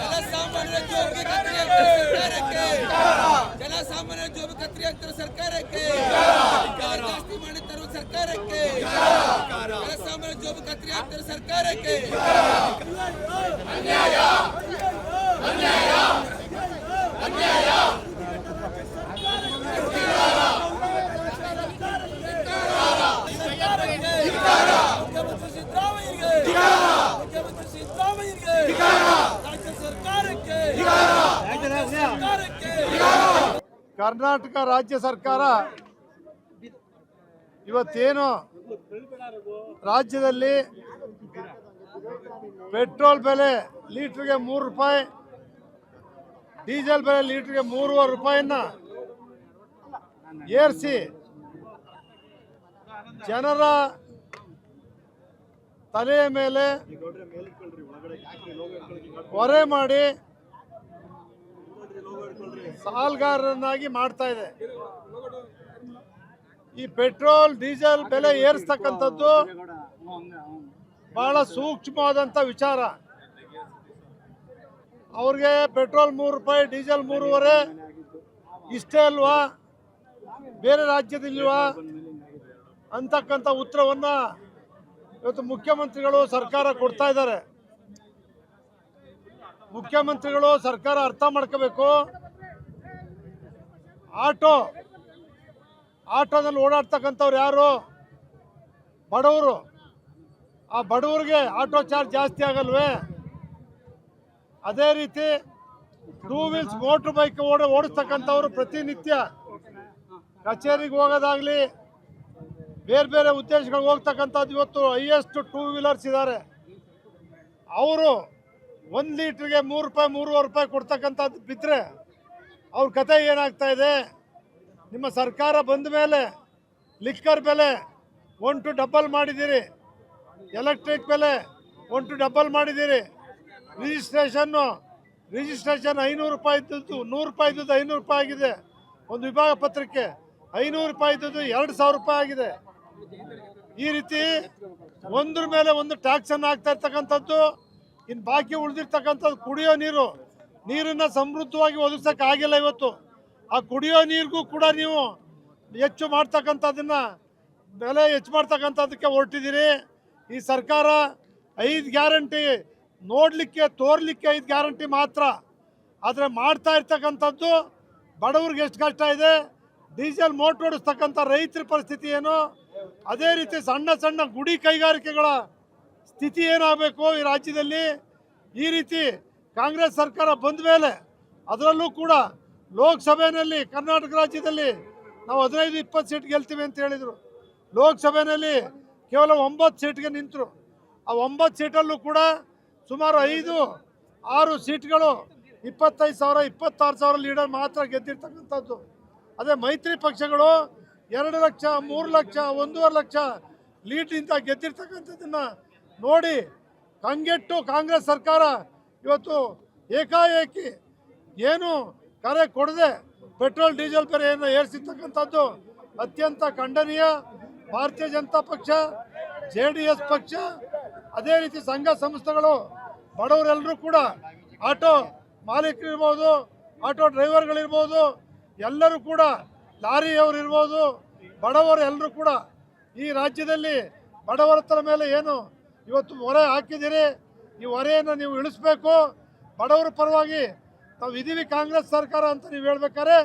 ಜನಸಾಮಾನ್ಯರ ಜೋಬಿಗೆ ಕತ್ರಿ ಸರ್ಕಾರಕ್ಕೆ. ಜನಸಾಮಾನ್ಯರ ಜೋಬಿ ಕತ್ರಿ ಹಾಕ್ತಾರೆ ಸರ್ಕಾರಕ್ಕೆ. ಜಾಸ್ತಿ ಮಾಡಿದ್ದರು ಸರ್ಕಾರಕ್ಕೆ. ಜನಸಾಮಾನ್ಯರ ಜೋಬಿ ಕತ್ರಿ ಹಾಕ್ತಾರೆ ಸರ್ಕಾರಕ್ಕೆ. ಅನ್ಯಾಯ. ಅನ್ಯಾಯ. ಅನ್ಯಾಯ. ಕರ್ನಾಟಕ ರಾಜ್ಯ ಸರ್ಕಾರ ಇವತ್ತೇನು ರಾಜ್ಯದಲ್ಲಿ ಪೆಟ್ರೋಲ್ ಬೆಲೆ ಲೀಟ್ರಿಗೆ ಮೂರು ರೂಪಾಯಿ, ಡೀಸೆಲ್ ಬೆಲೆ ಲೀಟ್ರಿಗೆ ಮೂರುವರೆ ರೂಪಾಯಿನ ಏರಿಸಿ ಜನರ ತಲೆಯ ಮೇಲೆ ಹೊರೆ ಮಾಡಿ ಸಾಲಗಾರರನ್ನಾಗಿ ಮಾಡ್ತಾ ಇದೆ. ಈ ಪೆಟ್ರೋಲ್, ಡೀಸೆಲ್ ಬೆಲೆ ಏರಿಸ್ತಕ್ಕಂಥದ್ದು ಬಹಳ ಸೂಕ್ಷ್ಮವಾದಂಥ ವಿಚಾರ. ಅವ್ರಿಗೆ ಪೆಟ್ರೋಲ್ ಮೂರು ರೂಪಾಯಿ, ಡೀಸೆಲ್ ಮೂರುವರೆ, ಇಷ್ಟೇ ಅಲ್ವಾ? ಬೇರೆ ರಾಜ್ಯದಲ್ಲಿಲ್ವಾ? ಅಂತಕ್ಕಂಥ ಉತ್ತರವನ್ನು ಇವತ್ತು ಮುಖ್ಯಮಂತ್ರಿಗಳು ಸರ್ಕಾರ ಕೊಡ್ತಾ ಇದ್ದಾರೆ. ಮುಖ್ಯಮಂತ್ರಿಗಳು ಸರ್ಕಾರ ಅರ್ಥ ಮಾಡ್ಕೋಬೇಕು. ಆಟೋ, ಆಟೋದಲ್ಲಿ ಓಡಾಡ್ತಕ್ಕಂಥವ್ರು ಯಾರು? ಬಡವರು. ಆ ಬಡವರಿಗೆ ಆಟೋ ಚಾರ್ಜ್ ಜಾಸ್ತಿ ಆಗಲ್ವೇ? ಅದೇ ರೀತಿ ಟೂ ವೀಲ್ಸ್ ಮೋಟ್ರ್ ಬೈಕ್ ಓಡ, ಓಡಿಸ್ತಕ್ಕಂಥವ್ರು ಪ್ರತಿನಿತ್ಯ ಕಚೇರಿಗೆ ಹೋಗೋದಾಗ್ಲಿ, ಬೇರೆ ಬೇರೆ ಉದ್ದೇಶಗಳಿಗೆ ಹೋಗ್ತಕ್ಕಂಥದ್ದು ಇವತ್ತು ಹೈಯೆಸ್ಟ್ ಟೂ ವೀಲರ್ಸ್ ಇದ್ದಾರೆ. ಅವರು ಒಂದು ಲೀಟ್ರಿಗೆ ಮೂರು ರೂಪಾಯಿ, ಮೂರುವರೆ ರೂಪಾಯಿ ಕೊಡ್ತಕ್ಕಂಥದ್ದು ಬಿದ್ದರೆ ಅವ್ರ ಕತೆ ಏನಾಗ್ತಾ ಇದೆ? ನಿಮ್ಮ ಸರ್ಕಾರ ಬಂದ ಮೇಲೆ ಲಿಕ್ಕರ್ ಬೆಲೆ ಒನ್ ಟು ಡಬಲ್ ಮಾಡಿದ್ದೀರಿ. ಎಲೆಕ್ಟ್ರಿಕ್ ಬೆಲೆ ಒನ್ ಟು ಡಬಲ್ ಮಾಡಿದ್ದೀರಿ. ರಿಜಿಸ್ಟ್ರೇಷನ್ನು ರಿಜಿಸ್ಟ್ರೇಷನ್ ಐನೂರು ರೂಪಾಯಿ ಇದ್ದದ್ದು, ನೂರು ರೂಪಾಯಿ ಇದ್ದದ್ದು ಐನೂರು ರೂಪಾಯಿ ಆಗಿದೆ. ಒಂದು ವಿಭಾಗ ಪತ್ರಕ್ಕೆ ಐನೂರು ರೂಪಾಯಿ ಇದ್ದದ್ದು ಎರಡು ಸಾವಿರ ರೂಪಾಯಿ ಆಗಿದೆ. ಈ ರೀತಿ ಒಂದ್ರ ಮೇಲೆ ಒಂದು ಟ್ಯಾಕ್ಸನ್ನು ಹಾಕ್ತಾ ಇರ್ತಕ್ಕಂಥದ್ದು ಇನ್ನು ಬಾಕಿ ಉಳಿದಿರ್ತಕ್ಕಂಥದ್ದು ಕುಡಿಯೋ ನೀರು ನೀರನ್ನ ಸಮೃದ್ಧವಾಗಿ ಒದಗಿಸಕ್ಕೆ ಆಗಿಲ್ಲ ಇವತ್ತು. ಆ ಕುಡಿಯೋ ನೀರಿಗೂ ಕೂಡ ನೀವು ಹೆಚ್ಚು ಮಾಡ್ತಕ್ಕಂಥದನ್ನ, ಬೆಲೆ ಹೆಚ್ಚು ಮಾಡ್ತಕ್ಕಂಥದ್ದಕ್ಕೆ ಹೊರಟಿದ್ದೀರಿ. ಈ ಸರ್ಕಾರ ಐದು ಗ್ಯಾರಂಟಿ ನೋಡಲಿಕ್ಕೆ, ತೋರ್ಲಿಕ್ಕೆ ಐದು ಗ್ಯಾರಂಟಿ ಮಾತ್ರ. ಆದರೆ ಮಾಡ್ತಾ ಇರ್ತಕ್ಕಂಥದ್ದು ಬಡವ್ರಿಗೆ ಎಷ್ಟು ಕಷ್ಟ ಇದೆ. ಡೀಸೆಲ್ ಮೋಟ್ರ್ ಓಡಿಸ್ತಕ್ಕಂಥ ರೈತರ ಪರಿಸ್ಥಿತಿ ಏನು? ಅದೇ ರೀತಿ ಸಣ್ಣ ಸಣ್ಣ ಗುಡಿ ಕೈಗಾರಿಕೆಗಳ ಸ್ಥಿತಿ ಏನಾಗಬೇಕು ಈ ರಾಜ್ಯದಲ್ಲಿ? ಈ ರೀತಿ ಕಾಂಗ್ರೆಸ್ ಸರ್ಕಾರ ಬಂದ ಮೇಲೆ ಅದರಲ್ಲೂ ಕೂಡ ಲೋಕಸಭೆಯಲ್ಲಿ ಕರ್ನಾಟಕ ರಾಜ್ಯದಲ್ಲಿ ನಾವು ಹದಿನೈದು, ಇಪ್ಪತ್ತು ಸೀಟ್ ಗೆಲ್ತೀವಿ ಅಂತ ಹೇಳಿದರು. ಲೋಕಸಭೆಯಲ್ಲಿ ಕೇವಲ ಒಂಬತ್ತು ಸೀಟ್ಗೆ ನಿಂತರು. ಆ ಒಂಬತ್ತು ಸೀಟಲ್ಲೂ ಕೂಡ ಸುಮಾರು ಐದು, ಆರು ಸೀಟ್ಗಳು ಇಪ್ಪತ್ತೈದು ಸಾವಿರ, ಇಪ್ಪತ್ತಾರು ಸಾವಿರ ಲೀಡರ್ ಮಾತ್ರ ಗೆದ್ದಿರ್ತಕ್ಕಂಥದ್ದು. ಅದೇ ಮೈತ್ರಿ ಪಕ್ಷಗಳು ಎರಡು ಲಕ್ಷ, ಮೂರು ಲಕ್ಷ, ಒಂದೂವರೆ ಲಕ್ಷ ಲೀಡ್ನಿಂದ ಗೆದ್ದಿರ್ತಕ್ಕಂಥದ್ದನ್ನು ನೋಡಿ ಕಂಗೆಟ್ಟು ಕಾಂಗ್ರೆಸ್ ಸರ್ಕಾರ ಇವತ್ತು ಏಕಾಏಕಿ ಏನು ಕರೆ ಕೊಡದೆ ಪೆಟ್ರೋಲ್, ಡೀಸೆಲ್ ಬೆಲೆಯನ್ನು ಏರಿಸಿರ್ತಕ್ಕಂಥದ್ದು ಅತ್ಯಂತ ಖಂಡನೀಯ. ಭಾರತೀಯ ಜನತಾ ಪಕ್ಷ, ಜೆ ಪಕ್ಷ, ಅದೇ ರೀತಿ ಸಂಘ ಸಂಸ್ಥೆಗಳು, ಬಡವರೆಲ್ಲರೂ ಕೂಡ ಆಟೋ ಮಾಲೀಕರಿರ್ಬೋದು, ಆಟೋ ಡ್ರೈವರ್ಗಳಿರ್ಬೋದು, ಎಲ್ಲರೂ ಕೂಡ ಲಾರಿಯವರು ಇರ್ಬೋದು ಬಡವರು ಎಲ್ಲರೂ ಕೂಡ ಈ ರಾಜ್ಯದಲ್ಲಿ ಬಡವರತ್ತರ ಮೇಲೆ ಏನು ಇವತ್ತು ಮೊರೆ ಹಾಕಿದ್ದೀರಿ? ಈ ಹೊರೆಯನ್ನು ನೀವು ಇಳಿಸ್ಬೇಕು. ಬಡವರ ಪರವಾಗಿ ತಾವು ಇದೀವಿ ಕಾಂಗ್ರೆಸ್ ಸರ್ಕಾರ ಅಂತ ನೀವು ಹೇಳ್ಬೇಕಾದ್ರೆ,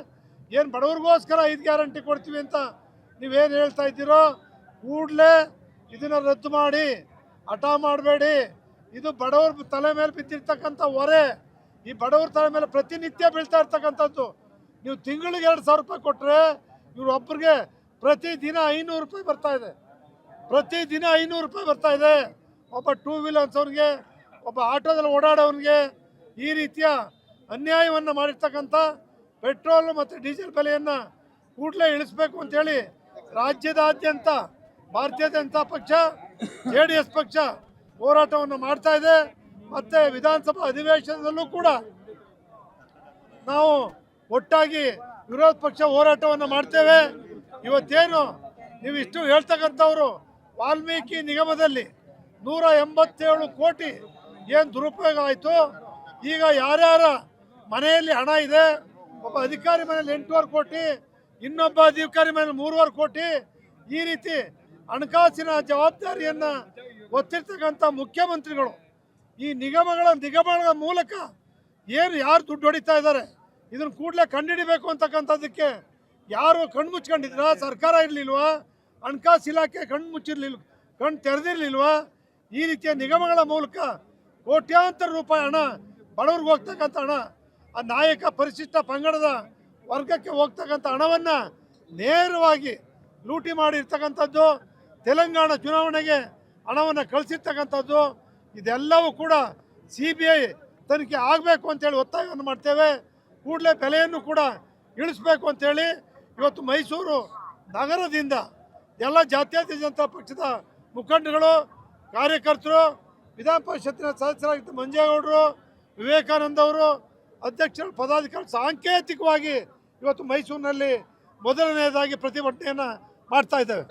ಏನು ಬಡವ್ರಿಗೋಸ್ಕರ ಐದು ಗ್ಯಾರಂಟಿ ಕೊಡ್ತೀವಿ ಅಂತ ನೀವೇನು ಹೇಳ್ತಾ ಇದ್ದೀರೋ, ಕೂಡಲೇ ಇದನ್ನು ರದ್ದು ಮಾಡಿ. ಹಠ ಮಾಡಬೇಡಿ. ಇದು ಬಡವ್ರ ತಲೆ ಮೇಲೆ ಬಿದ್ದಿರ್ತಕ್ಕಂಥ ಹೊರೆ. ಈ ಬಡವ್ರ ತಲೆ ಮೇಲೆ ಪ್ರತಿನಿತ್ಯ ಬೀಳ್ತಾ ಇರ್ತಕ್ಕಂಥದ್ದು. ನೀವು ತಿಂಗಳಿಗೆ ಎರಡು ಸಾವಿರ ರೂಪಾಯಿ ಕೊಟ್ಟರೆ ಇವ್ರು ಒಬ್ಬರಿಗೆ ಪ್ರತಿ ದಿನ ಐನೂರು ರೂಪಾಯಿ ಬರ್ತಾ ಇದೆ. ಪ್ರತಿ ದಿನ ಐನೂರು ರೂಪಾಯಿ ಬರ್ತಾ ಇದೆ. ಒಬ್ಬ ಟೂ ವೀಲರ್ಸ್ ಅವ್ರಿಗೆ ಒಬ್ಬ ಆಟೋದಲ್ಲಿ ಓಡಾಡೋವನಿಗೆ ಈ ರೀತಿಯ ಅನ್ಯಾಯವನ್ನು ಮಾಡಿರ್ತಕ್ಕಂಥ ಪೆಟ್ರೋಲ್ ಮತ್ತು ಡೀಸೆಲ್ ಬೆಲೆಯನ್ನು ಕೂಡಲೇ ಇಳಿಸ್ಬೇಕು ಅಂತೇಳಿ ರಾಜ್ಯದಾದ್ಯಂತ ಭಾರತೀಯ ಜನತಾ ಪಕ್ಷ ಜೆ ಡಿ ಎಸ್ ಪಕ್ಷ ಹೋರಾಟವನ್ನು ಮಾಡ್ತಾ ಇದೆ. ಮತ್ತೆ ವಿಧಾನಸಭಾ ಅಧಿವೇಶನದಲ್ಲೂ ಕೂಡ ನಾವು ಒಟ್ಟಾಗಿ ವಿರೋಧ ಪಕ್ಷ ಹೋರಾಟವನ್ನು ಮಾಡ್ತೇವೆ. ಇವತ್ತೇನು ನೀವು ಇಷ್ಟು ಹೇಳ್ತಕ್ಕಂಥವ್ರು ವಾಲ್ಮೀಕಿ ನಿಗಮದಲ್ಲಿ ನೂರ ಎಂಬತ್ತೇಳು ಕೋಟಿ ಏನು ದುರುಪಯೋಗ ಆಯಿತು ಈಗ ಯಾರ್ಯಾರ ಮನೆಯಲ್ಲಿ ಹಣ ಇದೆ, ಒಬ್ಬ ಅಧಿಕಾರಿ ಮನೆಯಲ್ಲಿ ಎಂಟೂವರೆ ಕೋಟಿ, ಇನ್ನೊಬ್ಬ ಅಧಿಕಾರಿ ಮನೆಯಲ್ಲಿ ಮೂರುವರೆ ಕೋಟಿ, ಈ ರೀತಿ ಹಣಕಾಸಿನ ಜವಾಬ್ದಾರಿಯನ್ನ ಗೊತ್ತಿರ್ತಕ್ಕಂಥ ಮುಖ್ಯಮಂತ್ರಿಗಳು ಈ ನಿಗಮಗಳ ನಿಗಮಗಳ ಮೂಲಕ ಏನು ಯಾರು ದುಡ್ಡು ಹೊಡಿತಾ ಇದ್ದಾರೆ, ಇದನ್ನ ಕೂಡಲೇ ಕಂಡುಹಿಡಿಬೇಕು ಅಂತಕ್ಕಂಥದ್ದಕ್ಕೆ ಯಾರು ಕಣ್ಣು ಮುಚ್ಕೊಂಡಿದ್ರ ಸರ್ಕಾರ ಇರಲಿಲ್ವಾ? ಹಣಕಾಸು ಇಲಾಖೆ ಕಣ್ಣು ಮುಚ್ಚಿರ್ಲಿಲ್ವ ಕಣ್ಣು ತೆರೆದಿರ್ಲಿಲ್ವಾ? ಈ ರೀತಿಯ ನಿಗಮಗಳ ಮೂಲಕ ಕೋಟ್ಯಾಂತರ ರೂಪಾಯಿ ಹಣ ಬಡವ್ರಿಗೆ ಹೋಗ್ತಕ್ಕಂಥ ಹಣ, ಆ ನಾಯಕ ಪರಿಶಿಷ್ಟ ಪಂಗಡದ ವರ್ಗಕ್ಕೆ ಹೋಗ್ತಕ್ಕಂಥ ಹಣವನ್ನು ನೇರವಾಗಿ ಲೂಟಿ ಮಾಡಿರ್ತಕ್ಕಂಥದ್ದು, ತೆಲಂಗಾಣ ಚುನಾವಣೆಗೆ ಹಣವನ್ನು ಕಳಿಸಿರ್ತಕ್ಕಂಥದ್ದು, ಇದೆಲ್ಲವೂ ಕೂಡ ಸಿ ಬಿ ಐ ತನಿಖೆ ಆಗಬೇಕು ಅಂತೇಳಿ ಒತ್ತಾಯವನ್ನು ಮಾಡ್ತೇವೆ. ಕೂಡಲೇ ಬೆಲೆಯನ್ನು ಕೂಡ ಇಳಿಸ್ಬೇಕು ಅಂತೇಳಿ ಇವತ್ತು ಮೈಸೂರು ನಗರದಿಂದ ಎಲ್ಲ ಜಾತ್ಯತೀತ ಜನತಾ ಪಕ್ಷದ ಮುಖಂಡಗಳು ಕಾರ್ಯಕರ್ತರು ವಿಧಾನ ಪರಿಷತ್ತಿನ ಸದಸ್ಯರಾಗಿದ್ದ ಮಂಜೇಗೌಡರು, ವಿವೇಕಾನಂದ ಅವರು, ಅಧ್ಯಕ್ಷರು ಪದಾಧಿಕಾರಿ ಸಾಂಕೇತಿಕವಾಗಿ ಇವತ್ತು ಮೈಸೂರಿನಲ್ಲಿ ಮೊದಲನೆಯದಾಗಿ ಪ್ರತಿಭಟನೆಯನ್ನು ಮಾಡ್ತಾ ಇದ್ದೇವೆ.